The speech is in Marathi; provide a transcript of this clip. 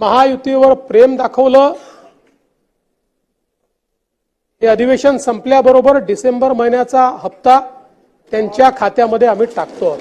महायुतीवर प्रेम दाखवलं. हे अधिवेशन संपल्याबरोबर डिसेंबर महिन्याचा हप्ता त्यांच्या खात्यामध्ये आम्ही टाकतो.